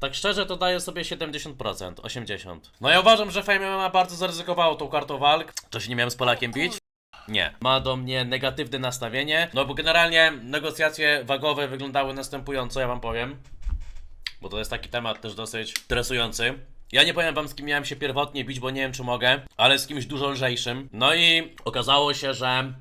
Tak szczerze to daję sobie 70%, 80%. No ja uważam, że Fame MMA bardzo zaryzykowało tą kartą walk. To się nie miałem z Polakiem bić? Nie. Ma do mnie negatywne nastawienie, no bo generalnie negocjacje wagowe wyglądały następująco, ja wam powiem. Bo to jest taki temat też dosyć interesujący. Ja nie powiem wam z kim miałem się pierwotnie bić, bo nie wiem czy mogę, ale z kimś dużo lżejszym. No i okazało się, że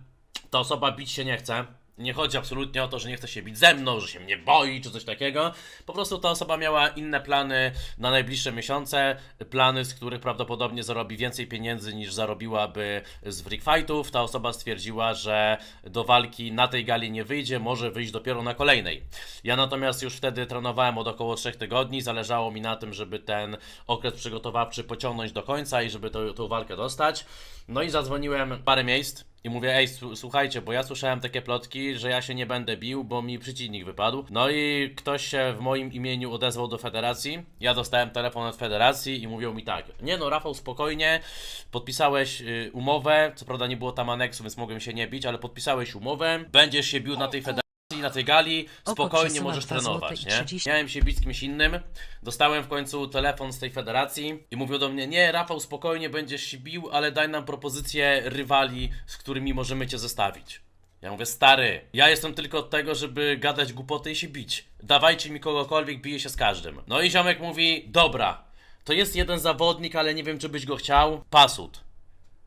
ta osoba bić się nie chce. Nie chodzi absolutnie o to, że nie chce się bić ze mną, że się mnie boi czy coś takiego. Po prostu ta osoba miała inne plany na najbliższe miesiące. Plany, z których prawdopodobnie zarobi więcej pieniędzy niż zarobiłaby z freak fightów. Ta osoba stwierdziła, że do walki na tej gali nie wyjdzie, może wyjść dopiero na kolejnej. Ja natomiast już wtedy trenowałem od około 3 tygodni. Zależało mi na tym, żeby ten okres przygotowawczy pociągnąć do końca i żeby to- tą walkę dostać. No i zadzwoniłem parę miejsc i mówię, ej, słuchajcie, bo ja słyszałem takie plotki, że ja się nie będę bił, bo mi przeciwnik wypadł. No i ktoś się w moim imieniu odezwał do federacji. Ja dostałem telefon od federacji i mówią mi tak, nie no Rafał, spokojnie, podpisałeś y, umowę, co prawda nie było tam aneksu, więc mogłem się nie bić, ale podpisałeś umowę, będziesz się bił na tej federacji, na tej gali, Oko spokojnie możesz trenować, nie? 30. Miałem się bić z kimś innym, dostałem w końcu telefon z tej federacji i mówił do mnie, nie Rafał, spokojnie będziesz się bił, ale daj nam propozycję rywali, z którymi możemy cię zestawić. Ja mówię, stary, ja jestem tylko od tego, żeby gadać głupoty i się bić. Dawajcie mi kogokolwiek, biję się z każdym. No i ziomek mówi, dobra, to jest jeden zawodnik, ale nie wiem, czy byś go chciał. Pasut.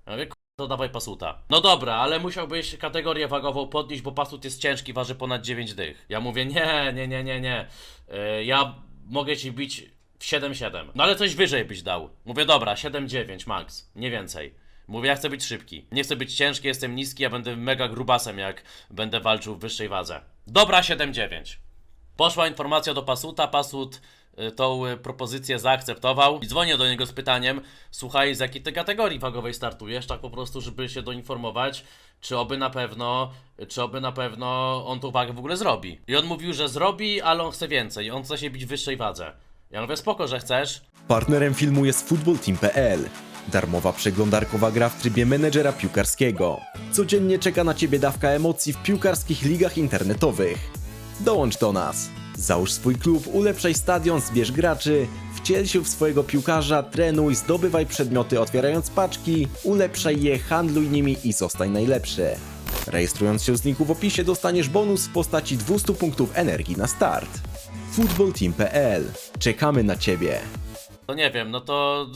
Ja mówię, to dawaj pasuta. No dobra, ale musiałbyś kategorię wagową podnieść, bo pasut jest ciężki, waży ponad 9 dych. Ja mówię, nie, nie, nie, nie, nie. Yy, ja mogę ci bić w 7-7. No ale coś wyżej byś dał. Mówię, dobra, 7-9 max, nie więcej. Mówię, ja chcę być szybki. Nie chcę być ciężki, jestem niski, ja będę mega grubasem, jak będę walczył w wyższej wadze. Dobra, 7-9. Poszła informacja do Pasuta, Pasut y, tą y, propozycję zaakceptował i dzwonię do niego z pytaniem, słuchaj, z jakiej ty kategorii wagowej startujesz, tak po prostu, żeby się doinformować, czy oby na pewno, czy oby na pewno on tą wagę w ogóle zrobi. I on mówił, że zrobi, ale on chce więcej, on chce się bić w wyższej wadze. Ja mówię, spoko, że chcesz, Partnerem filmu jest footballteam.pl. Darmowa przeglądarkowa gra w trybie menedżera piłkarskiego. Codziennie czeka na Ciebie dawka emocji w piłkarskich ligach internetowych. Dołącz do nas. Załóż swój klub, ulepszaj stadion, zbierz graczy, wciel się w swojego piłkarza, trenuj, zdobywaj przedmioty otwierając paczki, ulepszaj je, handluj nimi i zostań najlepszy. Rejestrując się z linku w opisie dostaniesz bonus w postaci 200 punktów energii na start. footballteam.pl. Czekamy na Ciebie. to nie wiem, no to,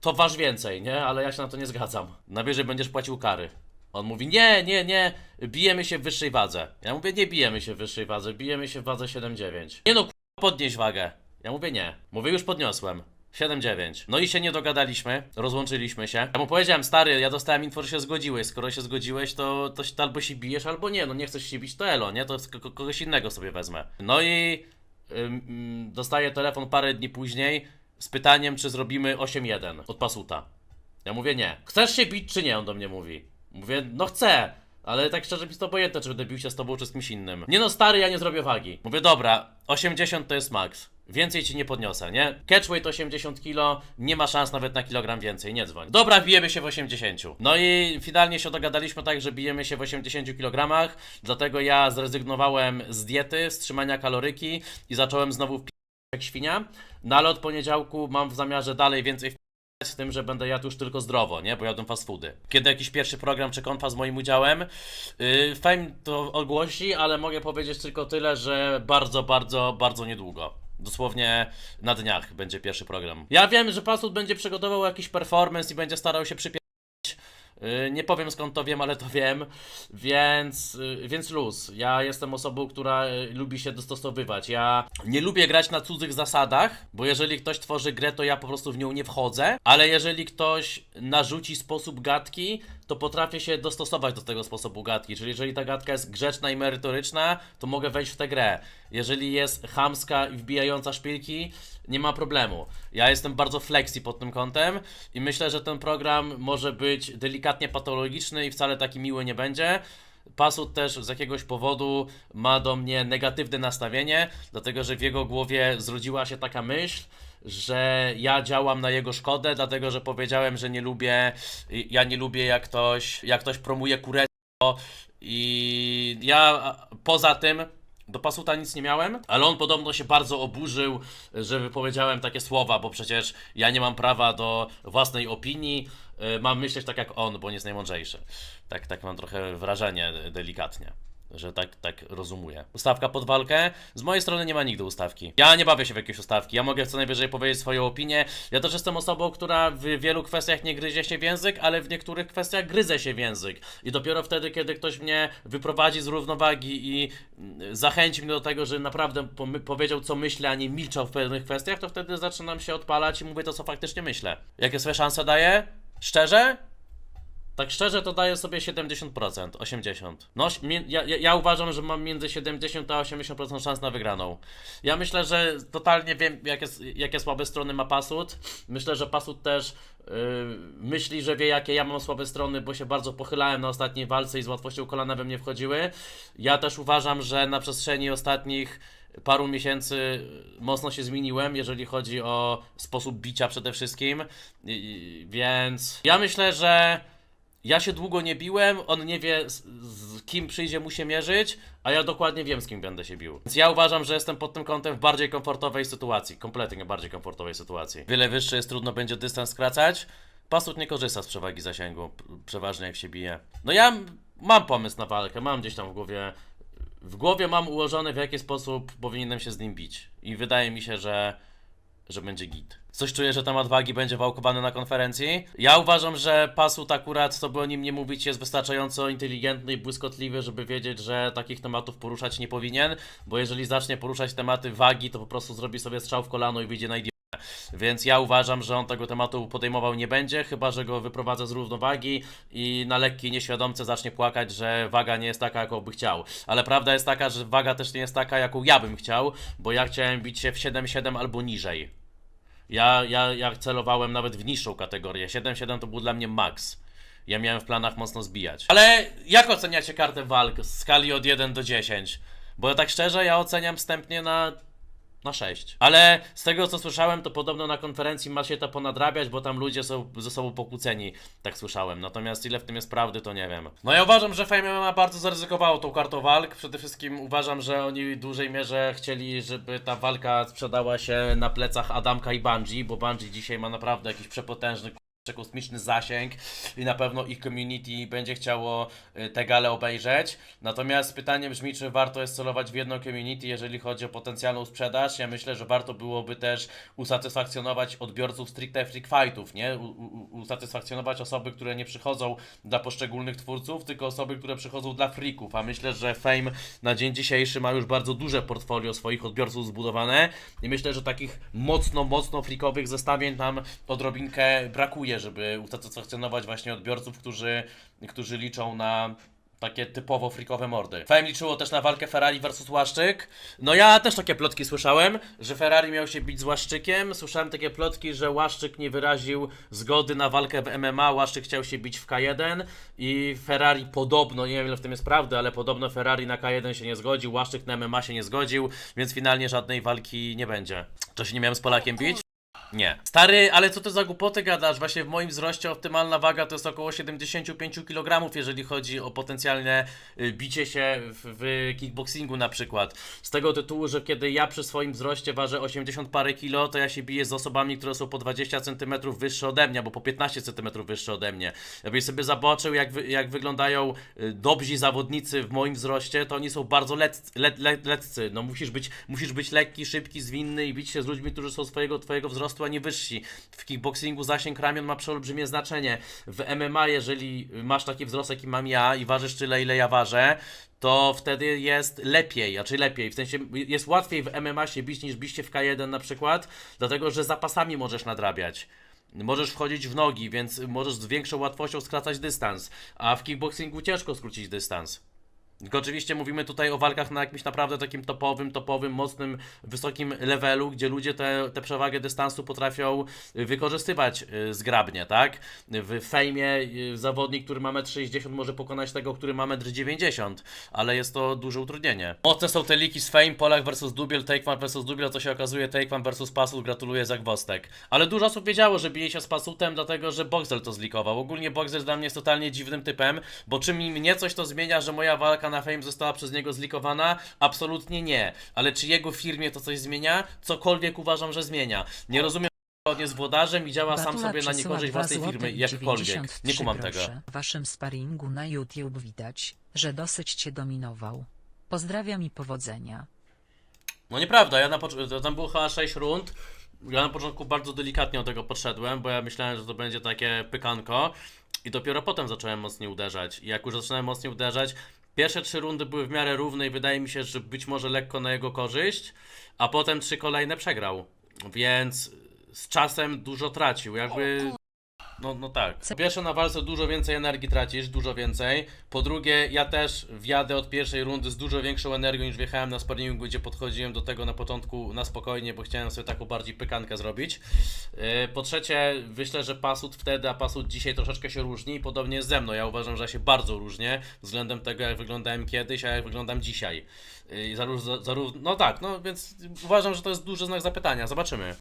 to waż więcej, nie? Ale ja się na to nie zgadzam. Najwyżej będziesz płacił kary. On mówi, nie, nie, nie, bijemy się w wyższej wadze. Ja mówię, nie bijemy się w wyższej wadze, bijemy się w wadze 7,9. Nie no, podnieś wagę. Ja mówię, nie. Mówię, już podniosłem. 7,9. No i się nie dogadaliśmy, rozłączyliśmy się. Ja mu powiedziałem, stary, ja dostałem info, że się zgodziłeś. Skoro się zgodziłeś, to, to się- albo się bijesz, albo nie. No nie chcesz się bić, to elo, nie? To kogoś innego sobie wezmę. No i ym, dostaję telefon parę dni później z pytaniem, czy zrobimy 8-1 od Pasuta. Ja mówię nie. Chcesz się bić, czy nie? On do mnie mówi. Mówię, no chcę. Ale tak szczerze mi jest to obojętne, czy będę bił się z tobą, czy z kimś innym. Nie no, stary, ja nie zrobię wagi. Mówię, dobra, 80 to jest max. Więcej ci nie podniosę, nie? Catchweight 80 kg, nie ma szans nawet na kilogram więcej, nie dzwoń. Dobra, bijemy się w 80. No i finalnie się dogadaliśmy tak, że bijemy się w 80 kg, dlatego ja zrezygnowałem z diety, z trzymania kaloryki i zacząłem znowu jak świnia. No ale od poniedziałku mam w zamiarze dalej więcej z tym, że będę jadł już tylko zdrowo, nie? Bo jadłem fast foody. Kiedy jakiś pierwszy program czy konfa z moim udziałem, yy, Fame to ogłosi, ale mogę powiedzieć tylko tyle, że bardzo, bardzo, bardzo niedługo. Dosłownie na dniach będzie pierwszy program. Ja wiem, że Pasut będzie przygotował jakiś performance i będzie starał się przypierać. Yy, Nie powiem skąd to wiem, ale to wiem, więc, yy, więc luz. Ja jestem osobą, która yy, lubi się dostosowywać. Ja nie lubię grać na cudzych zasadach, bo jeżeli ktoś tworzy grę, to ja po prostu w nią nie wchodzę, ale jeżeli ktoś narzuci sposób gadki, to potrafię się dostosować do tego sposobu gadki. Czyli jeżeli ta gadka jest grzeczna i merytoryczna, to mogę wejść w tę grę. Jeżeli jest chamska i wbijająca szpilki, nie ma problemu. Ja jestem bardzo flexi pod tym kątem i myślę, że ten program może być delikatnie patologiczny i wcale taki miły nie będzie. Pasut też z jakiegoś powodu ma do mnie negatywne nastawienie, dlatego że w jego głowie zrodziła się taka myśl, że ja działam na jego szkodę, dlatego że powiedziałem, że nie lubię, ja nie lubię jak ktoś, jak ktoś promuje kurę i ja poza tym Do Pasuta nic nie miałem, ale on podobno się bardzo oburzył, że wypowiedziałem takie słowa, bo przecież ja nie mam prawa do własnej opinii. y, Mam myśleć tak jak on, bo on jest najmądrzejszy. Tak, tak mam trochę wrażenie delikatnie. Że tak, tak rozumuję. Ustawka pod walkę? Z mojej strony nie ma nigdy ustawki. Ja nie bawię się w jakieś ustawki. Ja mogę co najwyżej powiedzieć swoją opinię. Ja też jestem osobą, która w wielu kwestiach nie gryzie się w język, ale w niektórych kwestiach gryzę się w język. I dopiero wtedy, kiedy ktoś mnie wyprowadzi z równowagi i mm, zachęci mnie do tego, że naprawdę powiedział, co myślę, a nie milczał w pewnych kwestiach, to wtedy zaczynam się odpalać i mówię to, co faktycznie myślę. Jakie swoje szanse daję? Szczerze? Tak szczerze to daję sobie 70%, 80%. No, ja, ja, uważam, że mam między 70 a 80% szans na wygraną. Ja myślę, że totalnie wiem, jakie, jakie słabe strony ma Pasut. Myślę, że Pasut też yy, myśli, że wie, jakie ja mam słabe strony, bo się bardzo pochylałem na ostatniej walce i z łatwością kolana we mnie wchodziły. Ja też uważam, że na przestrzeni ostatnich paru miesięcy mocno się zmieniłem, jeżeli chodzi o sposób bicia przede wszystkim. I, więc ja myślę, że ja się długo nie biłem, on nie wie z, z kim przyjdzie mu się mierzyć, a ja dokładnie wiem z kim będę się bił. Więc ja uważam, że jestem pod tym kątem w bardziej komfortowej sytuacji, kompletnie bardziej komfortowej sytuacji. Wiele wyższy jest, trudno będzie dystans skracać. Pasut nie korzysta z przewagi zasięgu, przeważnie jak się bije. No ja mam pomysł na walkę, mam gdzieś tam w głowie w głowie mam ułożone w jaki sposób powinienem się z nim bić. I wydaje mi się, że że będzie git. Coś czuję, że temat wagi będzie wałkowany na konferencji. Ja uważam, że Pasut akurat, co by o nim nie mówić, jest wystarczająco inteligentny i błyskotliwy, żeby wiedzieć, że takich tematów poruszać nie powinien, bo jeżeli zacznie poruszać tematy wagi, to po prostu zrobi sobie strzał w kolano i wyjdzie na idiotę. Więc ja uważam, że on tego tematu podejmował nie będzie, chyba że go wyprowadzę z równowagi i na lekkiej nieświadomce zacznie płakać, że waga nie jest taka, jaką by chciał. Ale prawda jest taka, że waga też nie jest taka, jaką ja bym chciał, bo ja chciałem bić się w 7-7 albo niżej. Ja, ja, ja celowałem nawet w niższą kategorię. 7-7 to był dla mnie max. Ja miałem w planach mocno zbijać. Ale jak oceniacie kartę walk w skali od 1 do 10? Bo tak szczerze, ja oceniam wstępnie na na 6. Ale z tego co słyszałem, to podobno na konferencji ma się to ponadrabiać, bo tam ludzie są ze sobą pokłóceni, tak słyszałem. Natomiast ile w tym jest prawdy, to nie wiem. No ja uważam, że Fame MMA bardzo zaryzykowało tą kartą walk. Przede wszystkim uważam, że oni w dużej mierze chcieli, żeby ta walka sprzedała się na plecach Adamka i Bungie, bo Bungie dzisiaj ma naprawdę jakiś przepotężny kosmiczny zasięg i na pewno ich community będzie chciało y, te gale obejrzeć. Natomiast pytanie brzmi, czy warto jest celować w jedno community, jeżeli chodzi o potencjalną sprzedaż. Ja myślę, że warto byłoby też usatysfakcjonować odbiorców stricte freak fightów, nie? U, u, usatysfakcjonować osoby, które nie przychodzą dla poszczególnych twórców, tylko osoby, które przychodzą dla freaków. A myślę, że Fame na dzień dzisiejszy ma już bardzo duże portfolio swoich odbiorców zbudowane i myślę, że takich mocno, mocno freakowych zestawień nam odrobinkę brakuje, żeby usatysfakcjonować właśnie odbiorców, którzy, którzy liczą na takie typowo freakowe mordy. Fame liczyło też na walkę Ferrari versus Łaszczyk. No ja też takie plotki słyszałem, że Ferrari miał się bić z Łaszczykiem. Słyszałem takie plotki, że Łaszczyk nie wyraził zgody na walkę w MMA, Łaszczyk chciał się bić w K1 i Ferrari podobno, nie wiem ile w tym jest prawdy, ale podobno Ferrari na K1 się nie zgodził, Łaszczyk na MMA się nie zgodził, więc finalnie żadnej walki nie będzie. To się nie miałem z Polakiem bić? Nie. Stary, ale co to za głupoty gadasz? Właśnie w moim wzroście optymalna waga to jest około 75 kg, jeżeli chodzi o potencjalne y, bicie się w, kickboxingu na przykład. Z tego tytułu, że kiedy ja przy swoim wzroście ważę 80 parę kilo, to ja się biję z osobami, które są po 20 cm wyższe ode mnie, albo po 15 cm wyższe ode mnie. Jakbyś sobie zobaczył, jak, jak wyglądają y, dobrzy zawodnicy w moim wzroście, to oni są bardzo lec, le, le, leccy. No musisz być, musisz być lekki, szybki, zwinny i bić się z ludźmi, którzy są swojego twojego wzrostu, a nie wyżsi. W kickboxingu zasięg ramion ma przeolbrzymie znaczenie. W MMA, jeżeli masz taki wzrost, jaki mam ja i ważysz tyle, ile ja ważę, to wtedy jest lepiej, a czy lepiej, w sensie jest łatwiej w MMA się bić niż bić się w K1 na przykład, dlatego że zapasami możesz nadrabiać. Możesz wchodzić w nogi, więc możesz z większą łatwością skracać dystans, a w kickboxingu ciężko skrócić dystans. Tylko oczywiście mówimy tutaj o walkach na jakimś naprawdę takim topowym, topowym, mocnym, wysokim levelu, gdzie ludzie tę te, przewagę dystansu potrafią y, wykorzystywać y, zgrabnie, tak? W fejmie y, zawodnik, który ma 1,60 m może pokonać tego, który ma 1,90 m, ale jest to duże utrudnienie. Mocne są te liki z Fame, Polak versus Dubiel, Takeman versus Dubiel, to się okazuje Takeman versus Pasut, gratuluję Zagwostek. Ale dużo osób wiedziało, że bije się z Pasutem, dlatego że Boxel to zlikował. Ogólnie Boxel dla mnie jest totalnie dziwnym typem, bo czym mnie coś to zmienia, że moja walka walka na fame została przez niego zlikowana? Absolutnie nie. Ale czy jego firmie to coś zmienia? Cokolwiek uważam, że zmienia. Nie rozumiem, że on jest włodarzem i działa sam Batula sobie na niekorzyść 2 własnej firmy, jakkolwiek. 93 Nie kumam tego. W waszym sparingu na YouTube widać, że dosyć cię dominował. Pozdrawiam i powodzenia. No nieprawda, ja na początku, tam było chyba 6 rund. Ja na początku bardzo delikatnie do tego podszedłem, bo ja myślałem, że to będzie takie pykanko. I dopiero potem zacząłem mocniej uderzać. I jak już zaczynałem mocniej uderzać, pierwsze trzy rundy były w miarę równe i wydaje mi się, że być może lekko na jego korzyść, a potem trzy kolejne przegrał. Więc z czasem dużo tracił. Jakby. No, no tak. Po pierwsze na walce dużo więcej energii tracisz, dużo więcej. Po drugie, ja też wjadę od pierwszej rundy z dużo większą energią niż wjechałem na sparringu, gdzie podchodziłem do tego na początku na spokojnie, bo chciałem sobie taką bardziej pykankę zrobić. Yy, Po trzecie, myślę, że Pasut wtedy, a Pasut dzisiaj troszeczkę się różni i podobnie jest ze mną. Ja uważam, że ja się bardzo różnię względem tego, jak wyglądałem kiedyś, a jak wyglądam dzisiaj. Yy, zaró- zaró- no tak, no więc uważam, że to jest duży znak zapytania. Zobaczymy.